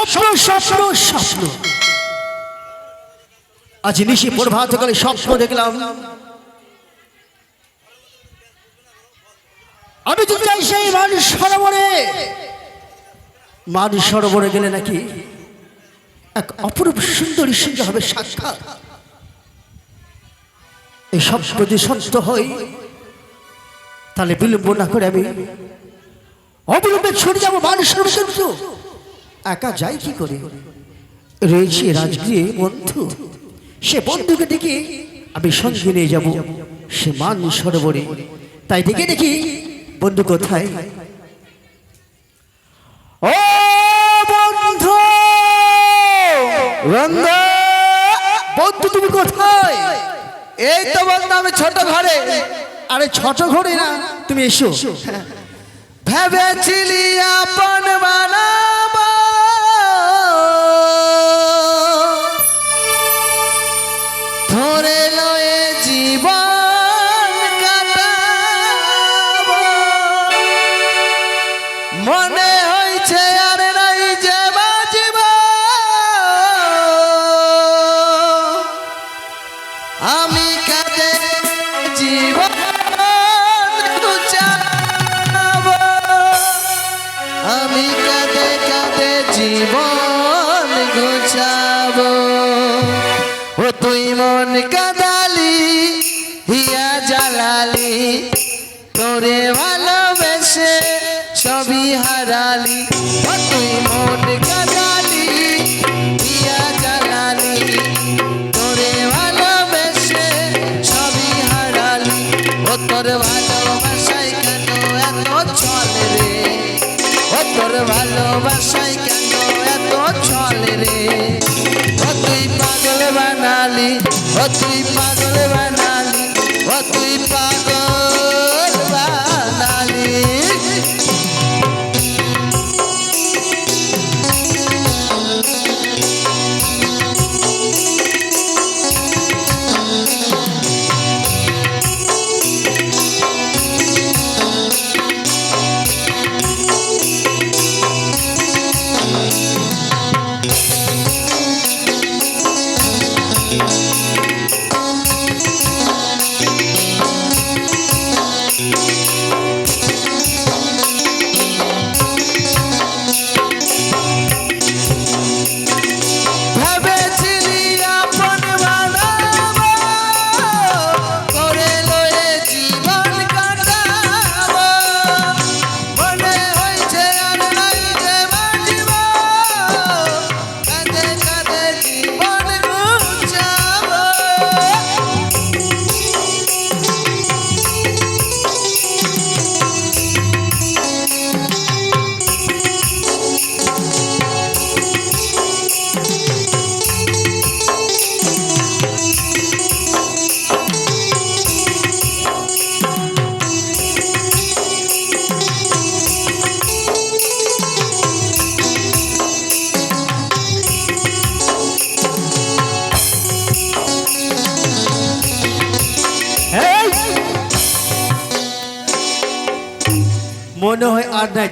স্বপ্ন স্বপ্ন স্বপ্ন। আজ নিশি স্বপ্ন দেখলাম। আমি তো চাই সেই মানুষ সরোবরে। মানুষ সরোবরে গেলে নাকি এক অপরূপ সুন্দরী সঙ্গে হবে সাক্ষাৎ। এই সব যদি সত্য হই তাহলে বিলম্ব না করে আমি অবিলম্বে ছুটে যাব মানুষ সরোবরে কিন্তু। একা যাই কি করে? রয়েছে রাজগৃহে বন্ধু। সে বন্ধুকে ডেকে আমি সঙ্গে নিয়ে যাব সে মান সরোবরে। তাই ডেকে দেখি বন্ধু কোথায়? ও বন্ধু! বন্ধু তুমি কোথায়? এই তো বন্ধু আমি ছোট ঘরে। আরে ছোট ঘরে না তুমি এসো। ভেবেছিলি আপন বানাবো ধরে লয়ে জীবন মন কাদালি, হিয়া জ্বালালি, তোরে ভালোবেসে সবই হারালি। তুই মন কাদালি, হিয়া জ্বালালি, তোরে ভালোবেসে সবই হারালি। ও তোর ভালোবাসায় কেন এত চলে রে? ও তোর ভালোবাসায় কেন এত চলে রে? বানালি ও তুই পাগল বানালি ও তুই পাগল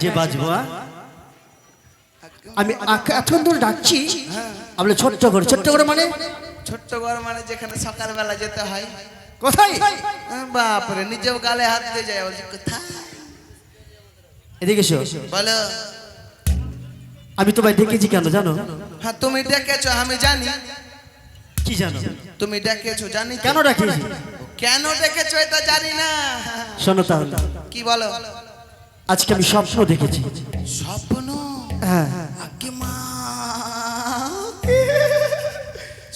যে বাজবো আমি এতক্ষণ ধরে ডাকছি। আমরা ছোট্ট করে ছোট্ট করে মানে? ছোট্ট ঘর মানে যেখানে সকালবেলা যেতে হয়। কোথায়? বাপরে নিজেও গালে হাত দিয়ে যায় বলছি কোথায়? এদিকে বলো। আমি তোমায় ডেকেছি কেন জানো? হ্যাঁ তুমি ডেকেছো আমি জানি। কি জানো? তুমি ডেকেছো জানি? কেন ডাকিয়েছি কেন ডেকেছো এটা জানি না। শোনো তাহলে। কি বলো? আজকে আমি স্বপ্ন দেখেছি। স্বপ্ন? হ্যাঁ।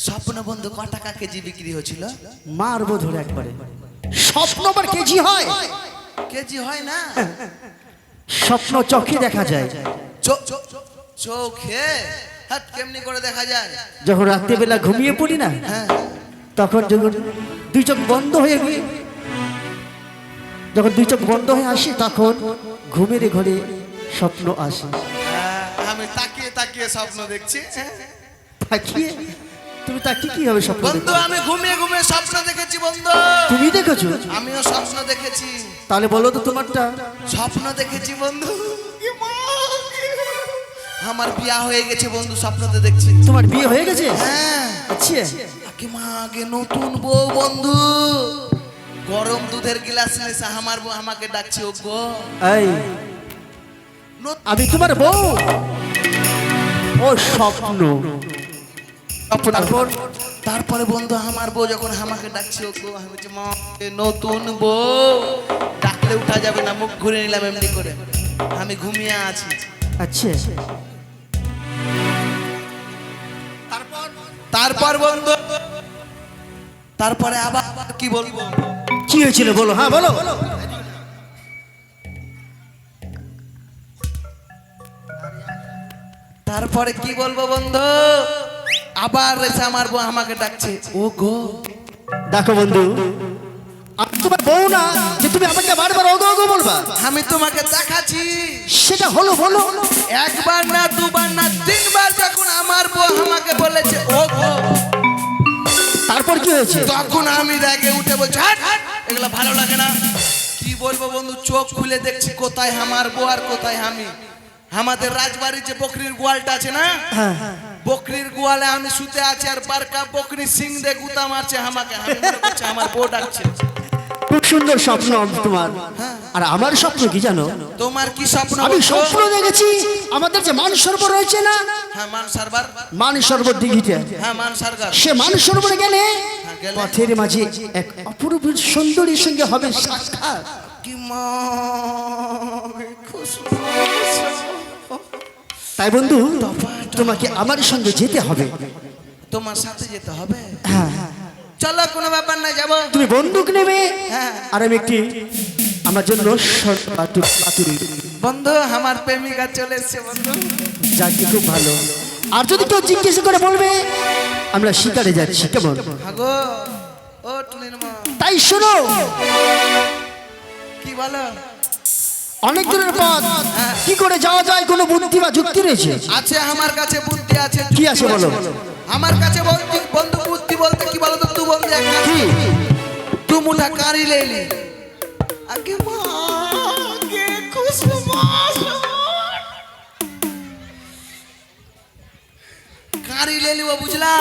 স্বপ্ন বন্ধু ক টাকা কেজি বিক্রি হয়েছিল মারবো ধরে একবারে। স্বপ্ন আবার কেজি হয়? কেজি হয় না? স্বপ্ন চোখে দেখা যায়। চোখে? হাত কেমনি করে দেখা যায়? যখন রাত্রিবেলা ঘুমিয়ে পড়ি না হ্যাঁ। তখন যখন দুই চোখ বন্ধ হয়ে যখন দুই চোখ বন্ধ হয়ে আসি তখন ঘুমের ঘরে স্বপ্ন আসে। হ্যাঁ, আমি তাকিয়ে তাকিয়ে স্বপ্ন দেখছি। তাকিয়ে? তুমি তাকিয়ে কি হবে স্বপ্ন বন্ধু আমি ঘুমিয়ে ঘুমিয়ে স্বপ্ন দেখেছি বন্ধু। তুমি দেখেছ? আমিও স্বপ্ন দেখেছি। তাহলে বলো তো তোমারটা। স্বপ্ন দেখেছি বন্ধু। আমার বিয়া হয়ে গেছে বন্ধু স্বপ্নতে দেখছি। তোমার বিয়ে হয়ে গেছে? হ্যাঁ। আচ্ছা। আগে মা আগে নতুন বউ বন্ধু। গরম দুধের গ্লাস নেশা আমার বউ আমাকে ডাকছে ও গো। এই আমি তোমার বউ? ও স্বপ্ন। তারপর? তারপরে বন্ধু আমার বউ যখন আমাকে ডাকছে ও গো আমি বলছি, মা এ নতুন বউ। ডাকলে উঠা যাবে না মুখ ঘুরে নিলাম এমনি করে। আমি ঘুমিয়ে আছি। আচ্ছা। তারপর বন্ধু তারপরে আবার কি বলব? কি হয়েছিল বলো? হ্যাঁ বলো। তারপরে কি বলব বন্ধু? আবার এসে আমার বউ আমাকে ডাকছে। ও গো দেখো বন্ধু আমি তোমার বউ না যে তুমি আমাকে বারবার বলবা। আমি তোমাকে দেখাচ্ছি। সেটা হলো বলো। একবার না দুবার না তিনবার যখন আমার বউ আমাকে বলেছে ও গো তারপর কি হয়েছে? তখন আমি রেগে উঠে বলছি "হাট, হাট, এগুলো ভালো লাগে না। কি বলব বন্ধু চোখ খুলে দেখছি কোথায় আমার বউ আর কোথায় আমি। আমাদের রাজবাড়ির যে বকরির গোয়ালটা আছে না? হ্যাঁ। বকরির গোয়ালে আমি শুতে আছি আর বারকা বকরি সিং দে গুতা মারছে আমাকে। আমার বউ ডাকছে। খুব সুন্দর স্বপ্ন তোমার। আর আমার স্বপ্ন কি জানো? তোমার কি স্বপ্ন আমি স্বপ্ন দেখেছি আমাদের যে মান সরোবর রয়েছে না? হ্যাঁ মান সারবার। মান সরোবর দিঘিটা হ্যাঁ মান সারগার। সে মান সরোবরে গেলে হ্যাঁ, পথের মাঝে এক অপূর্ব সুন্দরীর সঙ্গে হবে সাক্ষাৎ। কি তাই বন্ধু তোমাকে আমার সঙ্গে যেতে হবে। তোমার সাথে যেতে হবে? হ্যাঁ হ্যাঁ। চলো কোনো ব্যাপার না যাব। তুমি বন্দুক নেবে হ্যাঁ। আর আমি একটি আমার জন্য পাতুরি বন্ধু আমার প্রেমিকা চলে এসছে বন্ধু। যাকে খুব ভালো। আর যদি কেউ জিজ্ঞেস করে বলবে আমরা শিকারে যাচ্ছি কেমন? তাই শোনো। কি বলো? অনেক দূরের পথ। কি করে যাওয়া যায় কোনো বুদ্ধি বা যুক্তি রয়েছে? আছে আমার কাছে বুদ্ধি আছে কি আছে বলো? আমার কাছে বন্ধু বুদ্ধি বলতে কি বলো তো বন্ধু এক কাজ কি? তু মুঠা কারি লেলিব বুঝলা?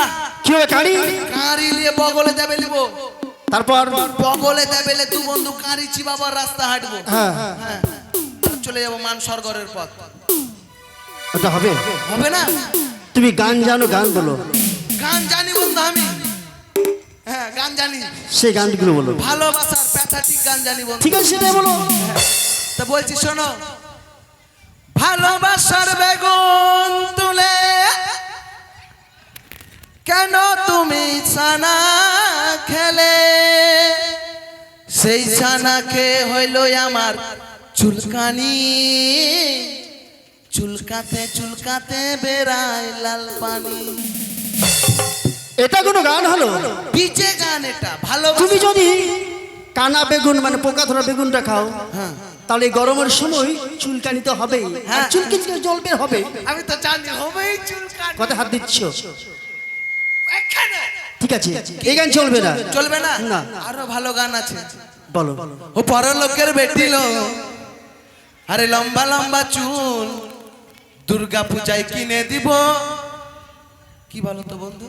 কি হবে কারি কারি লিয়ে বগলে দেবে লিব তারপর? বগলে দেবেলে তু বন্ধু কারি চিবাবার রাস্তা হাঁটবো। হ্যাঁ। হ্যাঁ। চলে যাব মান স্বর্গরের পথ। ওটা হবে। হবে না? তুমি গান জানো গান বলো। গান জানি সেই গানগুলো বলো। ভালোবাসার প্যাথাটিক গান জানি বন্ধু। ঠিক আছে সেটাই বলো। তা বলছি শোনো। ভালোবাসার বেগুন তুলে কেন তুমি ছানা খেলে? সেই ছানা খেয়ে হইল আমার চুলকানি। চুলকাতে চুলকাতে বেড়ায় লাল পানি। এটা কোনো গান হলো? পিচে গান এটা ভালো তুমি যদি কানা বেগুন মানে পোকা ধরা বেগুনটা খাও হ্যাঁ। তাহলে গরমের সময় চুলকানি তো হবেই হ্যাঁ। চুলকানি জল বের হবে। আমি তো জানি হবেই চুলকানি। কথা হাত দিচ্ছ? এখানে। ঠিক আছে এই গান চলবে না। চলবে না? না। আরও ভালো গান আছে। বলো। ও পরলোকের বেটিল। আরে লম্বা লম্বা চুল দুর্গা পূজায় কিনে দিব। কি বলো তো বন্ধু?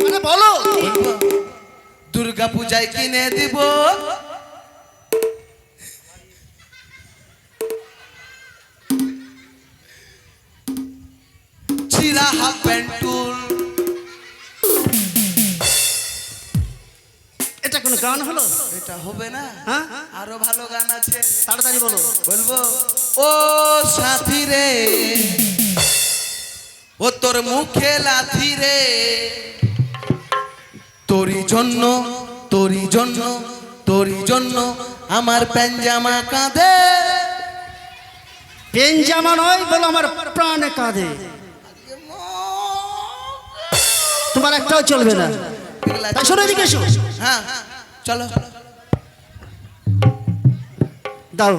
আরে বলো। দুর্গা পূজায় কিনে দিব। ছিঁড়া হাফ প্যান্ট এটা কোনো গান হলো? এটা হবে না। হ্যাঁ? আরও ভালো গান আছে। তাড়াতাড়ি বলো। বলব ও সাথী রে ও তোর মুখে লাথি রে। তোরই জন্য তোরই জন্য তোরই জন্য আমার প্যাঞ্জামা কাঁদে পেন জামা নয় বলো আমার প্রাণে কাঁধে। তোমার একটাও চলবে না। শোনো এদিকে এসো। হ্যাঁ চলো। দাও।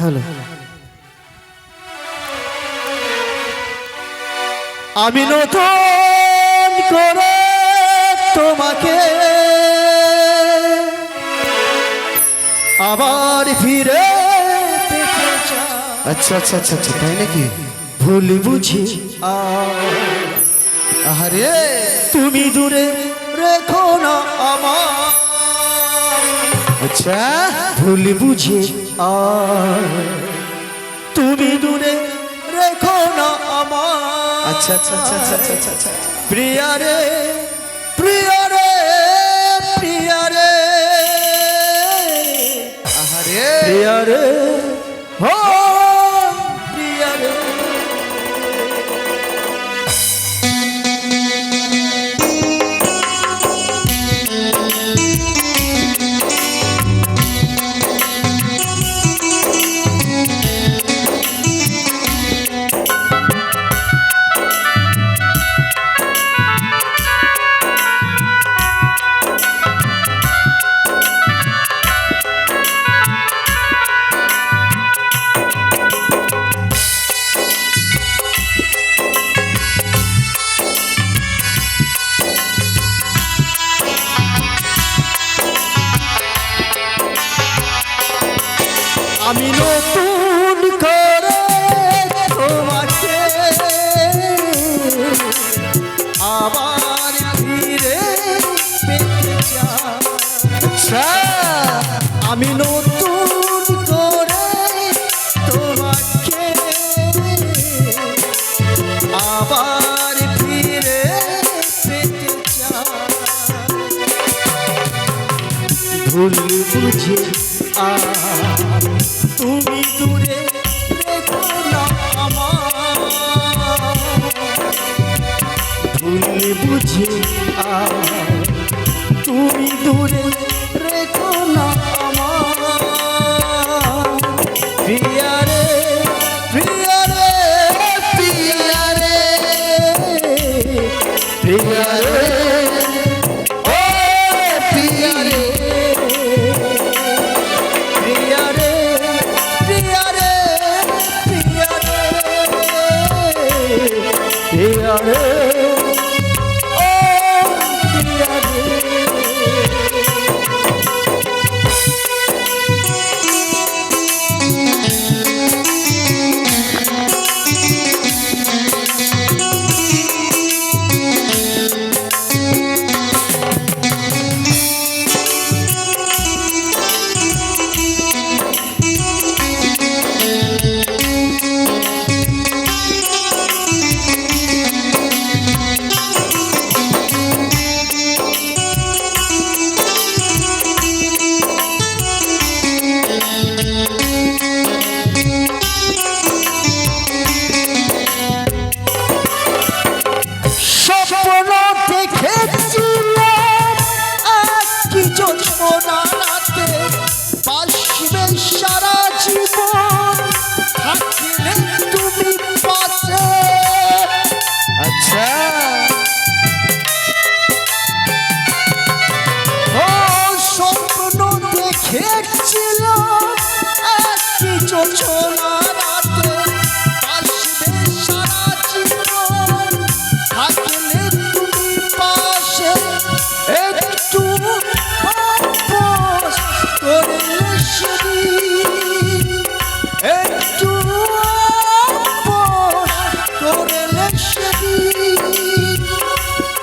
হ্যালো। আমি নতুন করে তোমাকে আবার ফিরে আচ্ছা আচ্ছা আচ্ছা আচ্ছা তাই নাকি? ভুল বুঝি। আহারে। তুমি দূরে রেখো না আমার আচ্ছা। ভুল বুঝি। তুমি দূরে প্রিয়া রে প্রিয়া রে প্রিয়া রে আহারে। প্রিয়া রে হো। ভুল বুঝে আর তুমি দূরে ভুল বুঝে আর তুমি দূরে তুমি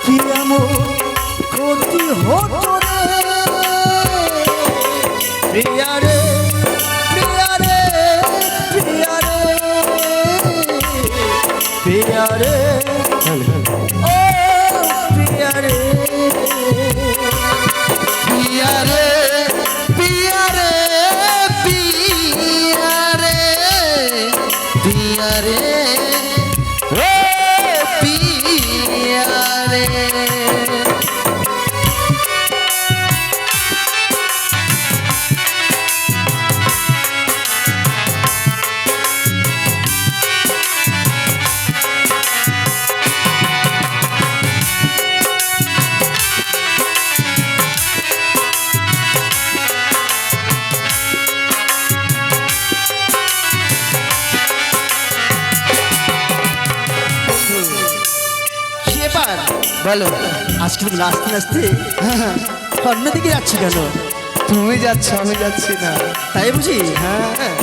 কি এমন ক্ষতি হতো নাচতে নাচতে অন্যদিকে যাচ্ছি কেন? তুমি যাচ্ছ আমি যাচ্ছি না। তাই বুঝি? হ্যাঁ।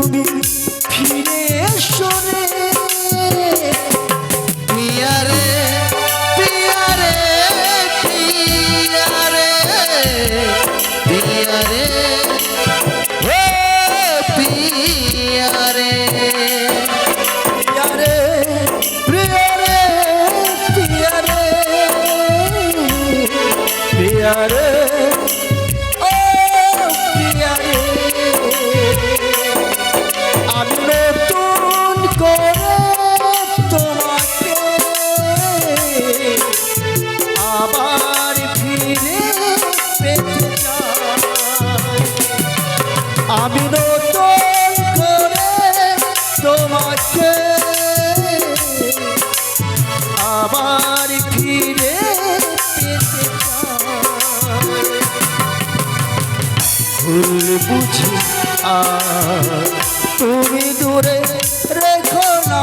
প্রিয়া তুমি তোমাকে আবার ফিরে তুমি দূরে রেখো না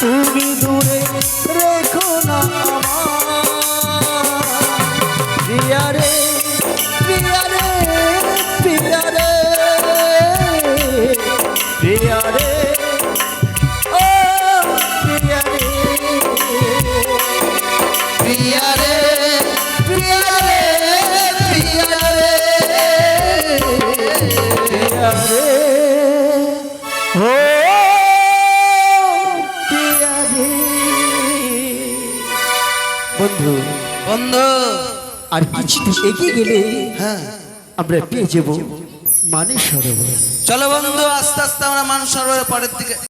তুমি দূরে বন্ধু বন্ধু আর কিছু এগিয়ে গেলে হ্যাঁ। আমরা পেয়ে যাব মানে সরোবর চলো বন্ধু। আস্তে আস্তে আমরা মানুষ সরোবরের পরের দিকে